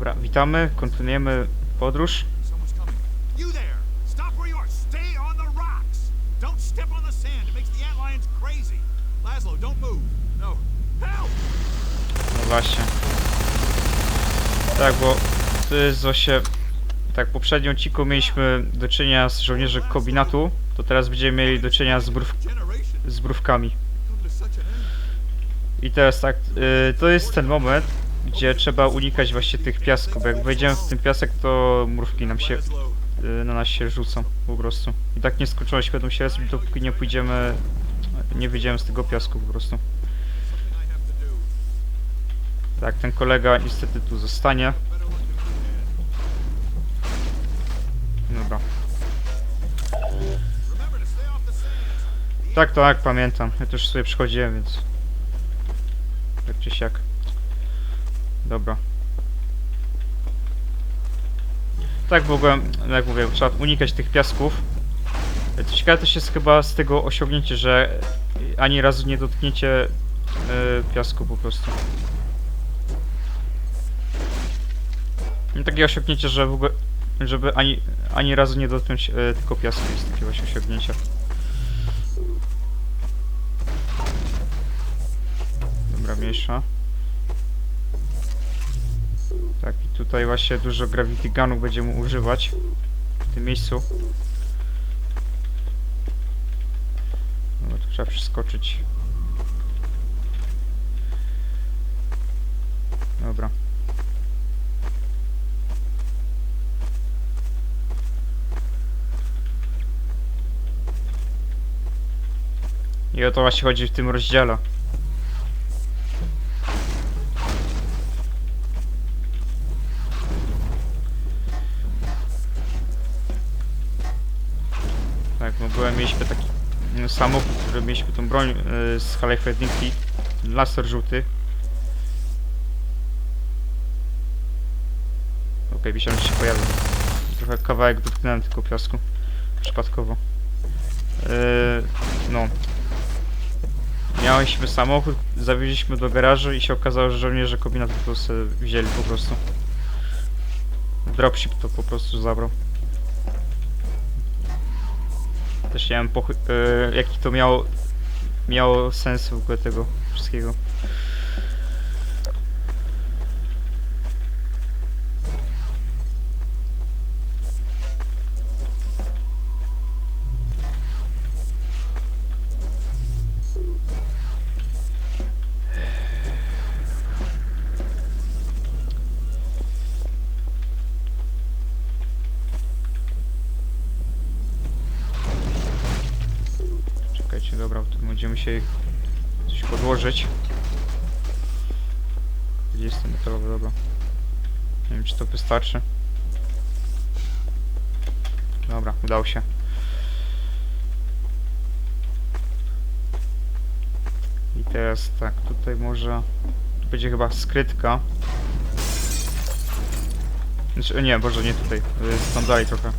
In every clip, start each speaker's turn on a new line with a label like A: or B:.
A: Dobra, witamy, kontynuujemy podróż.
B: No.
A: No właśnie. Tak, bo jest właśnie... Tak, w poprzednim odcinku mieliśmy do czynienia z żołnierzem kombinatu, to teraz będziemy mieli do czynienia z, brów, z brówkami. I teraz tak, y, to jest ten moment, gdzie trzeba unikać właśnie tych piasków, bo jak wejdziemy w ten piasek, to mrówki nam się, y, na nas się rzucą po prostu. I tak nieskończoność będą się respić, dopóki nie pójdziemy, nie wyjdziemy z tego piasku po prostu. Tak, ten kolega niestety tu zostanie. Dobra. Tak, tak, pamiętam. Ja też sobie przychodziłem, więc... Tak czy siak. Dobra. Tak w ogóle, jak mówię, trzeba unikać tych piasków. To ciekawe też jest chyba z tego osiągnięcie, że ani razu nie dotkniecie e, piasku po prostu. Takie osiągnięcie, że w ogóle, żeby ani, ani razu nie dotknąć e, tylko piasku jest takie właśnie osiągnięcie. Dobra, mniejsza. Tutaj właśnie dużo Gravity Gunów będziemy używać w tym miejscu. No to trzeba przeskoczyć. Dobra. I o to właśnie chodzi w tym rozdziale. Samochód, który mieliśmy tą broń y, z 1, laser żółty. Okej, okay, myślałem, że się pojawił. Trochę kawałek dotknąłem tylko piasku. Przypadkowo. Yy, no. Mieliśmy samochód, zawieźliśmy do garażu i się okazało, że żołnierze kombinatu wzięli po prostu. Dropship to po prostu zabrał. Też nie wiem pochy- e, jaki to miało, miało sens w ogóle tego wszystkiego. Wiem, czy to wystarczy. Dobra, udało się. I teraz tak, tutaj może... Tu będzie chyba skrytka. Znaczy, nie, Boże, nie tutaj. y, Tam dalej trochę.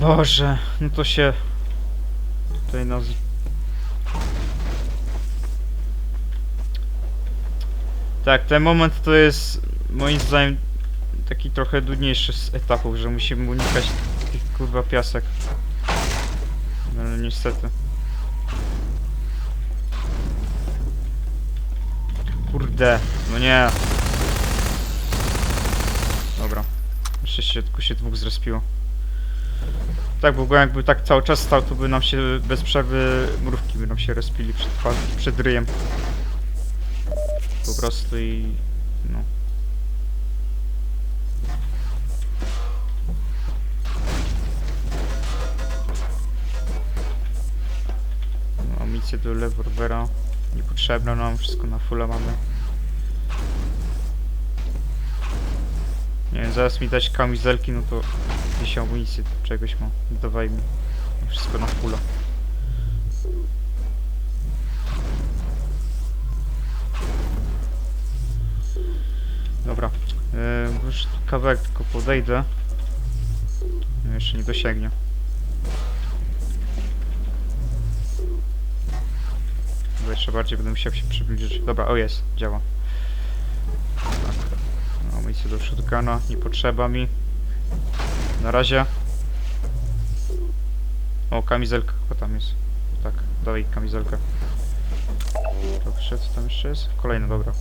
A: Boże, no to się tutaj nas... Tak, ten moment to jest moim zdaniem taki trochę trudniejszy z etapów, że musimy unikać tych kurwa piasek. No ale niestety. Kurde, no nie. Dobra. Jeszcze się tylko się dwóch zrespiło. Tak, ogóle jakby tak cały czas stał, to by nam się bez przerwy mrówki by nam się respili przed, przed ryjem. Po prostu i... no. no amunicję do rewolwera. Niepotrzebna nam, wszystko na fulla mamy. Nie wiem, zaraz mi dać kamizelki, no to gdzieś amunicję czegoś mam. Dawaj mi. Wszystko na fulla. Dobra. Yy, już kawałek tylko podejdę. Jeszcze nie dosięgnie. Bo jeszcze bardziej będę musiał się przybliżyć. Dobra, o jest, działa. No, amunicję do shotguna, nie potrzeba mi. Na razie. O, kamizelka chyba tam jest. Tak, dawaj kamizelkę. Dobrze, co tam jeszcze jest? Kolejna, dobra.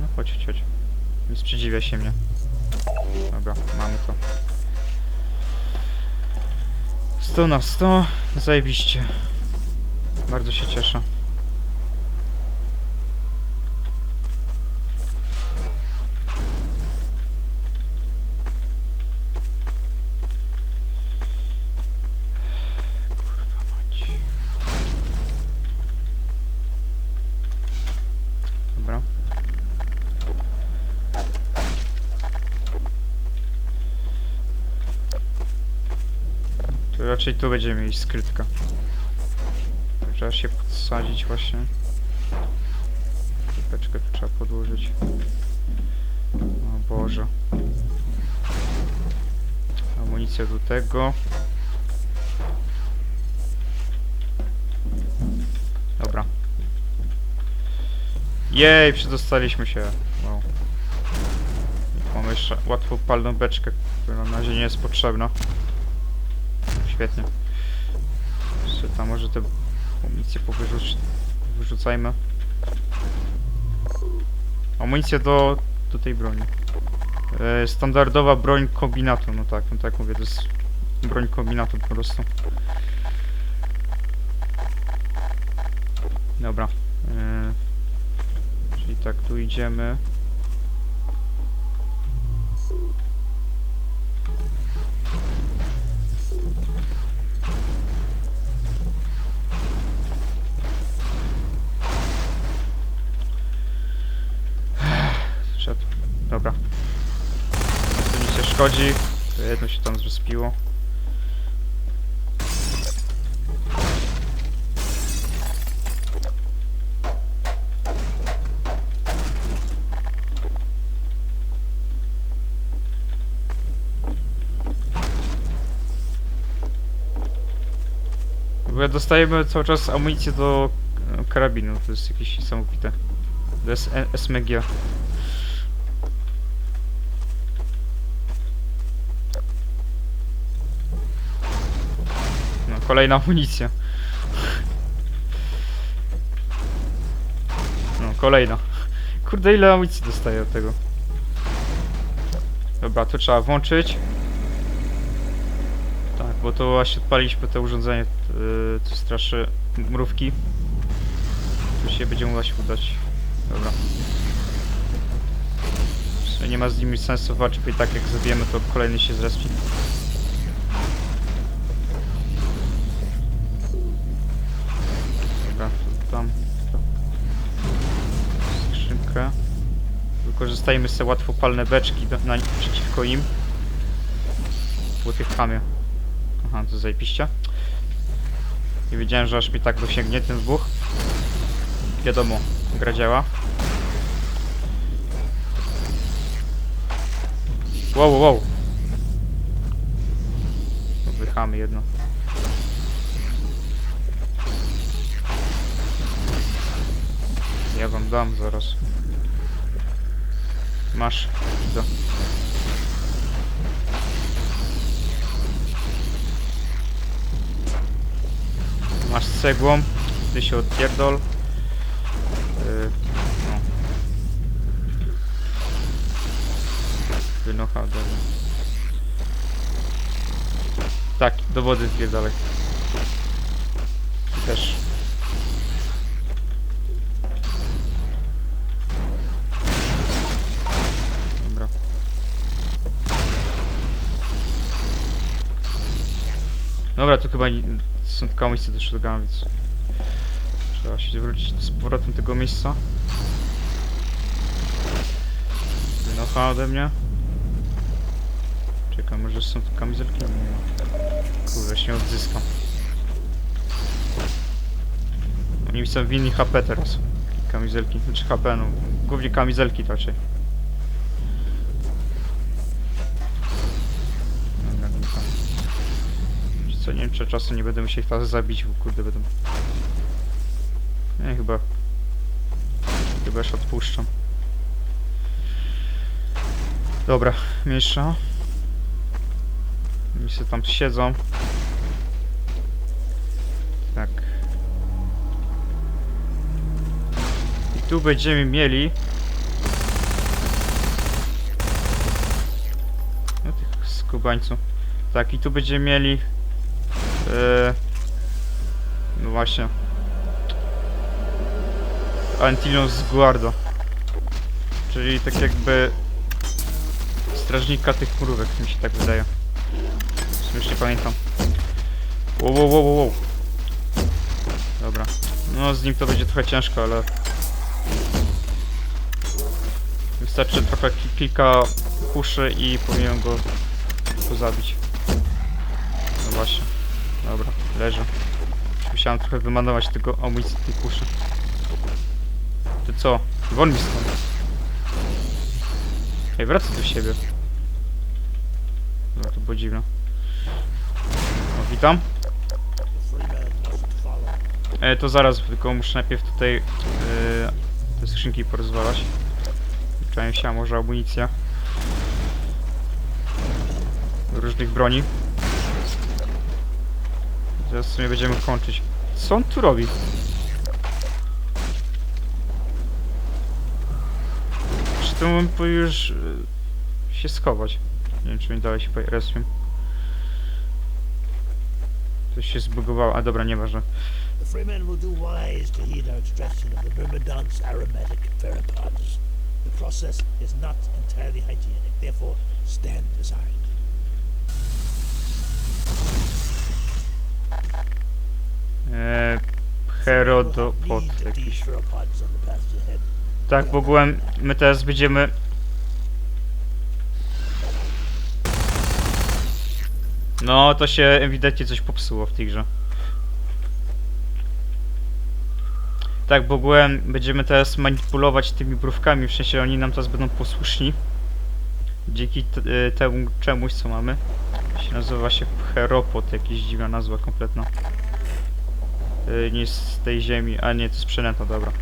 A: No chodź, chodź, chodź. Nie sprzeciwia się mnie. Dobra, mamy to. 100 na 100. Zajebiście. Bardzo się cieszę. Raczej tu będziemy mieć skrytka. Trzeba się podsadzić właśnie. Tupeczkę tu trzeba podłożyć. O Boże. Amunicja do tego. Dobra. Jej, przedostaliśmy się. Wow. Mamy jeszcze łatwopalną beczkę, która na razie nie jest potrzebna. Świetnie. Jeszcze tam może te amunicje powyrzuc wyrzucajmy. Amunicja do, do tej broni. E, standardowa broń kombinatu, no tak, no tak mówię, to jest broń kombinatu po prostu. Dobra. E, czyli tak, tu idziemy. Szkodzi. To jedno się tam zrespiło. Ogóle dostajemy cały czas amunicję do karabinu, to jest jakieś niesamowite. To jest SMG. Kolejna amunicja. No, kolejna. Kurde, ile amunicji dostaję od tego? Dobra, to trzeba włączyć. Tak, bo to właśnie odpaliśmy to urządzenie, yy, co straszy mrówki. Tu się będzie właśnie udać. Dobra. Nie ma z nimi sensu walczyć, bo i tak jak zabijemy, to kolejny się zrespi. Wykorzystajmy sobie łatwopalne beczki do, na, przeciwko im. Po tych chamie. Aha, to zajebiście. Nie wiedziałem, że aż mi tak dosięgnie ten wybuch. Wiadomo, gra działa. Wow, wow, wow. Wychamy jedno. Ja wam dam zaraz. Masz. Do. Masz cegłą. Ty się odpierdol. Yy, no. Wynocha mnie. Tak, do wody dalej. Też. Dobra, to chyba są tylko do shotguna, więc trzeba się wrócić z powrotem tego miejsca. Wynocha ode mnie. Czekam, może są tu kamizelki? Nie ma. Kurde, się odzyskam. Oni są winni HP teraz. Kamizelki, znaczy HP, no. Głównie kamizelki raczej. Wiem czy czasem nie będę musiał ich teraz zabić, bo kurde będą... Nie, chyba... Chyba już odpuszczam. Dobra, mniejsza. Oni sobie tam siedzą. Tak. I tu będziemy mieli... No tych skubańców. Tak, i tu będziemy mieli... Yy, no właśnie. Antilon z Guardo. Czyli tak jakby... Strażnika tych mrówek, mi się tak wydaje. Już nie pamiętam. Wow, wow, wow, wow. Dobra. No z nim to będzie trochę ciężko, ale... Wystarczy trochę ki kilka kuszy i powinienem go, go zabić. No właśnie. Dobra, leży. Musiałem trochę wymanować tego amunicji tej kuszy. Ty co? Won mi stąd. Ej, wracaj do siebie. No to było dziwne. O, witam. E, to zaraz, tylko muszę najpierw tutaj e, te skrzynki porozwalać. Czułem się, a może amunicja. Różnych broni. Teraz w sumie będziemy kończyć. Co on tu robi? Tym on powinien już e, się schować. Nie wiem, czy mi dalej się respią. Coś się zbugowało, a dobra, nieważne.
C: The Freemen will do wise to heed our extraction of the Myrmidon's aromatic pheropods. The process is not entirely hygienic, therefore stand aside. Have
A: Herodopod jakiś. Tak, bo ogółem my teraz będziemy... No, to się ewidentnie coś popsuło w tej grze. Tak, bo ogółem będziemy teraz manipulować tymi brówkami, w sensie oni nam teraz będą posłuszni. Dzięki y, temu czemuś, co mamy. Się nazywa się Heropod, jakaś dziwna nazwa kompletna. Y, nie z tej ziemi, a nie, to jest przynęta, dobra.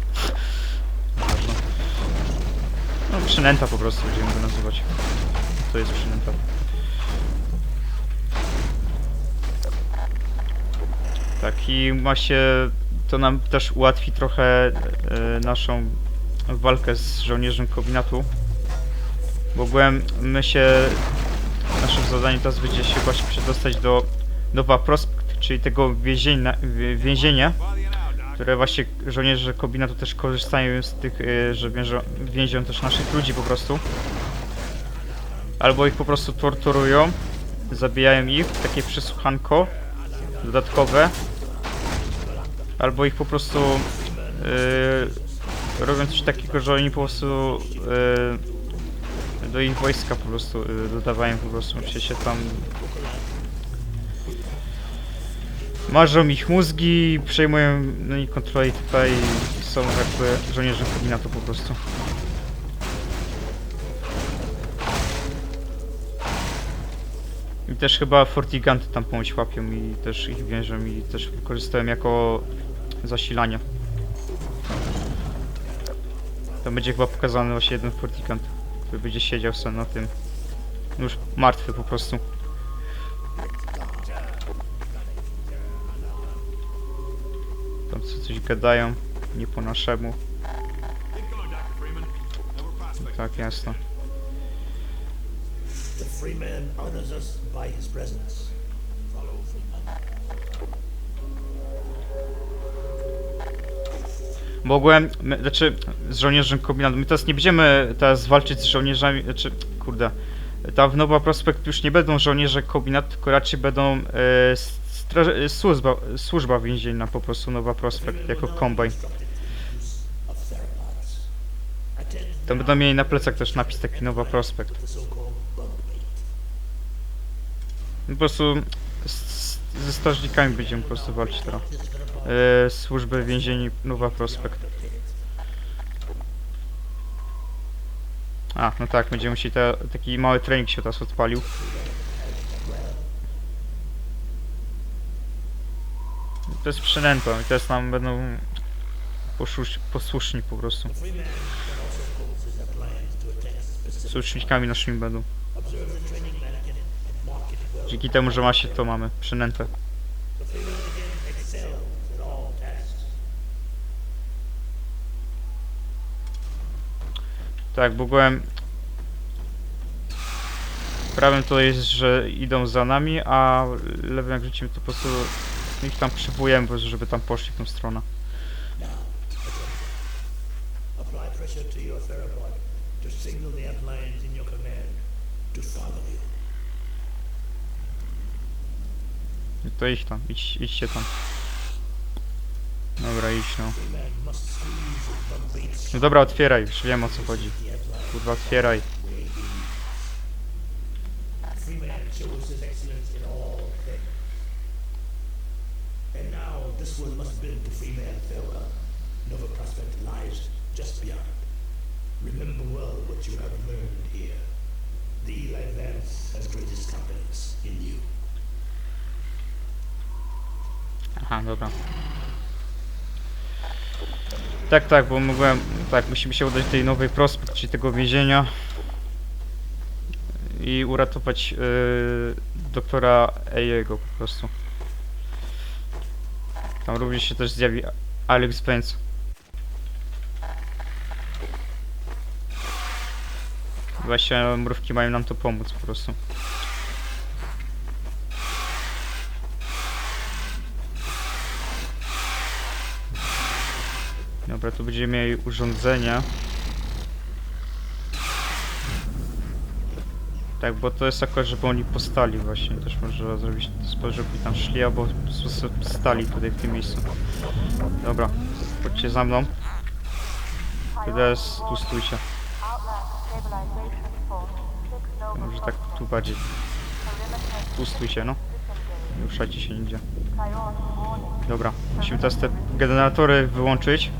A: No, przynęta po prostu będziemy go nazywać. To jest przynęta. Tak, i ma się... To nam też ułatwi trochę e, naszą walkę z żołnierzem kombinatu. Bo ogółem my się... Naszym zadaniem teraz będzie się właśnie przedostać do Nowa Prospekt, czyli tego więzienia, więzienia które właśnie żołnierze kombinatu też korzystają z tych, y, że więzią też naszych ludzi po prostu. Albo ich po prostu torturują, zabijają ich, takie przesłuchanko dodatkowe. Albo ich po prostu y, robią coś takiego, że oni po prostu y, do ich wojska po prostu y, dodawają po prostu, się, się tam Marzą ich mózgi, przejmują no i kontrolę tutaj i są jakby żołnierzem kombinatu po prostu. I też chyba Fortiganty tam pomóc łapią i też ich wiążą i też wykorzystują jako zasilanie. To będzie chyba pokazany właśnie jeden Fortigant, będzie siedział sobie na tym. Już martwy po prostu. Tam co coś gadają, nie po naszemu. Tak, jasno.
C: The Freeman honors us by his presence.
A: Mogłem, my, znaczy z żołnierzem kombinatu, my teraz nie będziemy teraz walczyć z żołnierzami, znaczy, kurde, tam w Nowa Prospekt już nie będą żołnierze kombinatu, tylko raczej będą e, e, służba, służba więzienna po prostu Nowa Prospekt, jako kombajn. Tam będą mieli na plecach też napis taki Nowa Prospekt. Po prostu z, ze strażnikami będziemy po prostu walczyć teraz. E, służby więzieni Nowa Prospekt. A, no tak, będziemy musieli taki mały trening się teraz odpalił. To jest przynętą i teraz nam będą posłuszni, po prostu. Słusznikami naszymi będą. Dzięki temu, że ma się to mamy, przynętę. Tak, bo byłem... Prawym to jest, że idą za nami, a lewym jak rzucimy to po prostu ich tam przywołujemy, żeby tam poszli w tą stronę.
C: To your theropod to signal the Atlians in your command to follow you.
A: I to ich tam, idź, idźcie tam. Dobra, idź no. No dobra, otwieraj, już wiem o co chodzi. Kurwa, otwieraj.
C: Remember well Vance.
A: Aha, dobra. Tak, tak, bo mogłem... Tak, musimy się udać do tej nowej prospekt, czyli tego więzienia. I uratować yy, doktora Ejego po prostu. Tam również się też zjawi Alex Vance. Właśnie mrówki mają nam to pomóc po prostu. Dobra, tu będziemy mieli urządzenia. Tak, bo to jest akurat, żeby oni postali właśnie. Też można zrobić żeby tam szli albo stali tutaj w tym miejscu. Dobra, chodźcie za mną. Teraz tu stójcie. Może tak tu bardziej. Tu stójcie, no. Nie ruszajcie się nigdzie. Dobra, musimy teraz te generatory wyłączyć.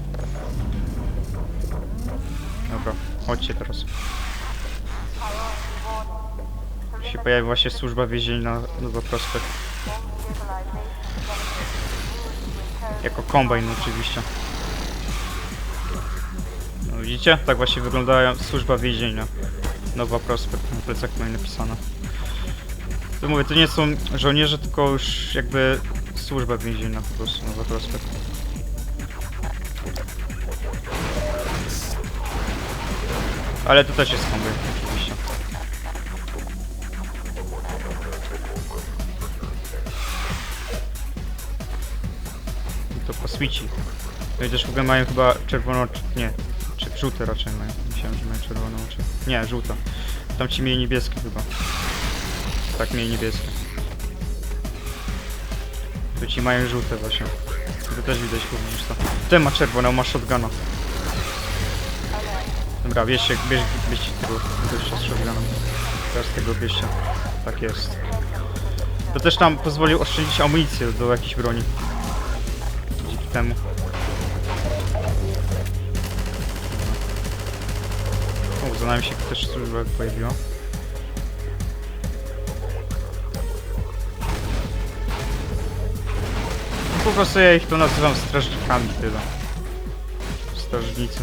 A: Dobra, chodźcie teraz. Się pojawi właśnie służba więzienna Nowa Prospekt. Jako kombajn oczywiście. No widzicie? Tak właśnie wygląda służba więzienna. Nowa Prospekt, na plecach mają napisane. To mówię, to nie są żołnierze, tylko już jakby służba więzienna po prostu, Nowa Prospekt. Ale to też jest kombajn, oczywiście. I to kosmici. No i też w ogóle mają chyba czerwono oczy. Nie, czy żółte raczej mają. Myślałem, że mają czerwone oczy. Nie, żółte. Tam ci mieli niebieskie chyba. Tak, mieli niebieskie. Tu ci mają żółte właśnie. To też widać również to. Ten ma czerwone, on ma shotguna. Dobra, bierzcie, bierz, bierzcie tego gościa z shotgunem. Teraz tego bierzcie. Tak jest. To też nam pozwolił oszczędzić amunicję do jakiejś broni. Dzięki temu. O, za nami się też służba pojawiła. Po prostu ja ich tu nazywam strażnikami, tyle. Strażnicy.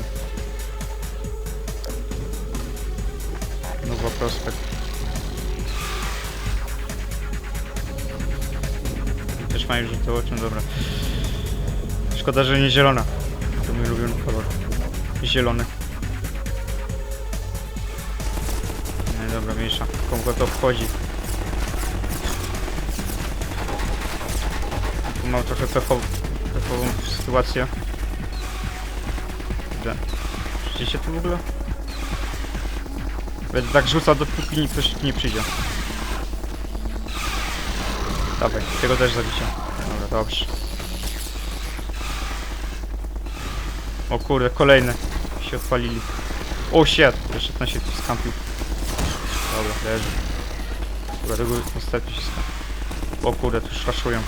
A: Nowa prospekt. Też mają żółte oczy, no dobra. Szkoda, że nie zielona. To mój ulubiony kolor. Zielony. No dobra, mniejsza. Kogo to obchodzi? Tu mam trochę pechową, sytuację. Gdzie? Widzicie tu w ogóle? Będę tak rzucał dopóki nikt ktoś nie przyjdzie. Dawaj, tego też zabicie. Dobra, dobrze. O kurde, kolejne się odpalili. O shit, jeszcze ten się tu skampił. Dobra, leży. Dobra, tego ostatni się skampił. O kurde, tu już raszują.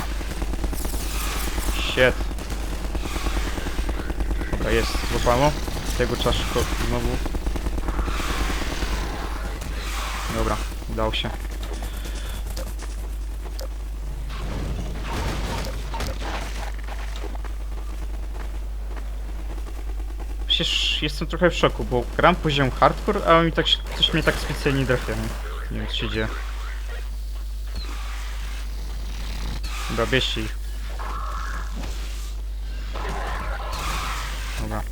A: Shit. Dobra, jest, złapało. Tego czasu znowu. Dobra, udało się. Przecież jestem trochę w szoku, bo gram poziom hardcore, a oni tak, coś mnie tak specjalnie nie trafiają. Nie wiem co się dzieje. Dobra, bierzcie ich. Dobra.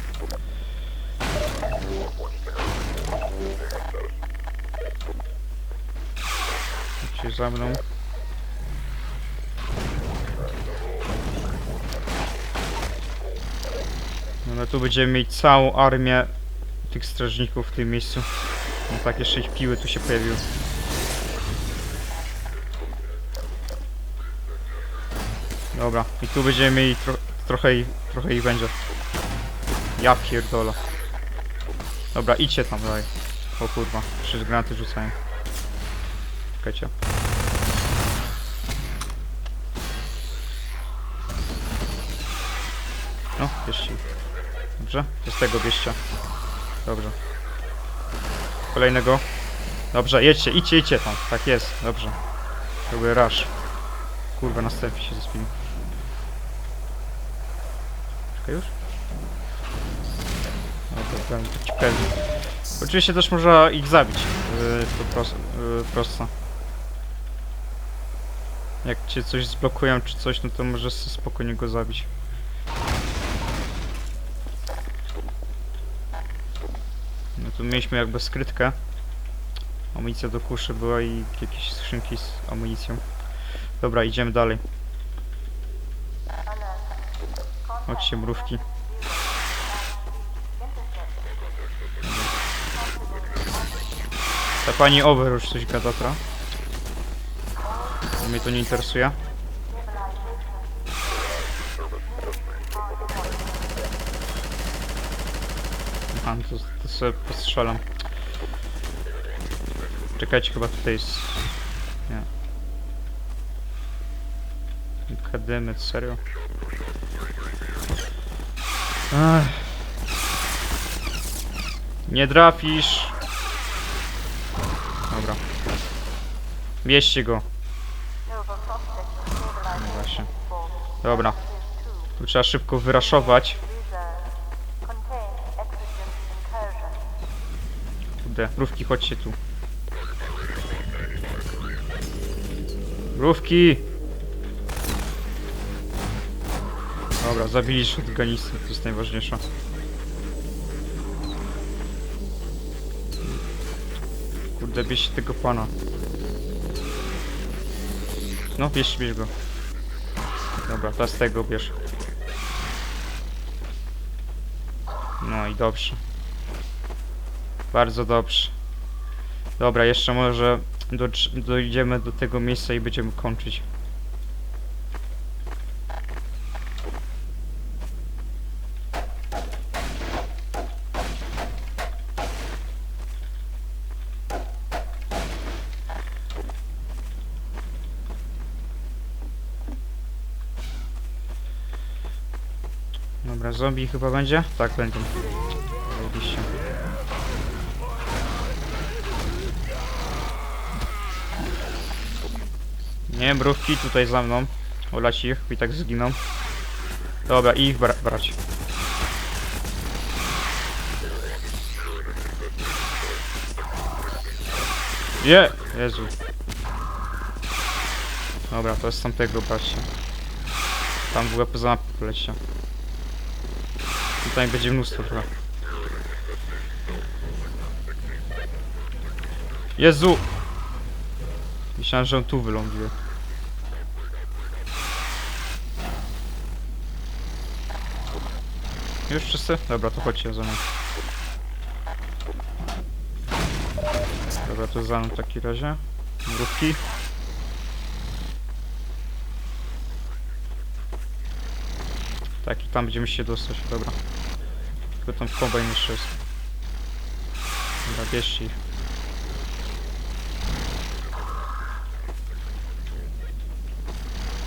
A: Idźcie za mną. No ale tu będziemy mieć całą armię tych strażników w tym miejscu. No tak, jeszcze ich piły tu się pojawiły. Dobra, i tu będziemy mieli tro trochę, i- trochę ich będzie. Ja pierdolę. Dobra, idźcie tam dalej. O kurwa, przecież granaty rzucają. Czekajcie. No, bierzcie. Dobrze? To z tego bierzcie. Dobrze. Kolejnego. Dobrze, jedźcie, idźcie, idźcie tam. Tak jest, dobrze. Robię rush. Kurwa, następnie się zespili. Czekaj już? No to. Oczywiście też można ich zabić. Yy, to yy, prosto. Jak cię coś zblokują czy coś, no to możesz sobie spokojnie go zabić. No tu mieliśmy jakby skrytkę. Amunicja do kuszy była i jakieś skrzynki z amunicją. Dobra, idziemy dalej. Chodźcie, mrówki. Ta pani over już coś gada? Mnie to nie interesuje. Aha, no to, to sobie postrzelam. Czekajcie, chyba tutaj jest... Nie. Kadymet, serio? Ech. Nie trafisz! Dobra. Bierzcie go. Dobra. Tu trzeba szybko wyraszować. Kurde, mrówki, chodźcie tu. Mrówki! Dobra, zabili shotgunistę, to jest najważniejsze. Kurde, bierzcie tego pana. No, bierz, bierz go. Dobra, teraz tego bierz. No i dobrze. Bardzo dobrze. Dobra, jeszcze może dojdziemy do tego miejsca i będziemy kończyć. Dobra, zombie chyba będzie? Tak, będą. Zajebiście. Nie, mrówki tutaj za mną. Olać ich i tak zginą. Dobra, ich bra brać. Je! Jezu. Dobra, to jest tamtego bracia. Tam w poza mapę polecie. Tutaj będzie mnóstwo trochę. Jezu! Myślałem, że on tu wyląduje. Już wszyscy? Dobra, to chodźcie za mną. Dobra, to za mną w takim razie. Mrówki. Tak, i tam będziemy się dostać, dobra. Tylko tam kombajn jeszcze jest. Dobra, bierzcie ich.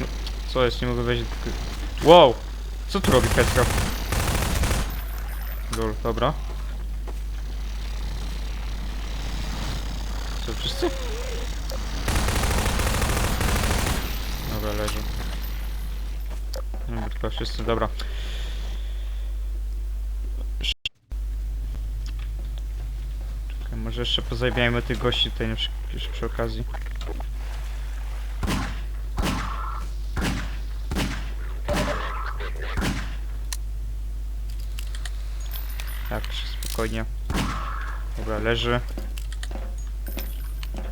A: No, co jest? Nie mogę wejść do... Wow! Co tu robi Petra? Lol, dobra. Co, wszyscy? Dobra, leży. Dobra, wszyscy, dobra. Może jeszcze pozajmiajmy tych gości tutaj już, już przy okazji. Tak, spokojnie. Dobra, leży.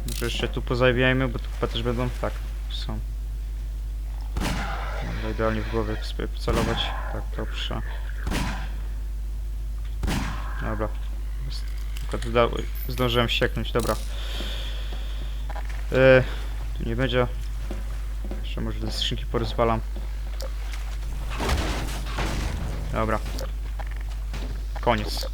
A: Może jeszcze tu pozajmiajmy, bo tu chyba też będą... Tak, są. Dobra, idealnie w głowie sobie celować. Tak, dobrze. Dobra. Da- zdążyłem sieknąć, dobra. E, tu nie będzie. Jeszcze może te skrzynki porozwalam. Dobra. Koniec.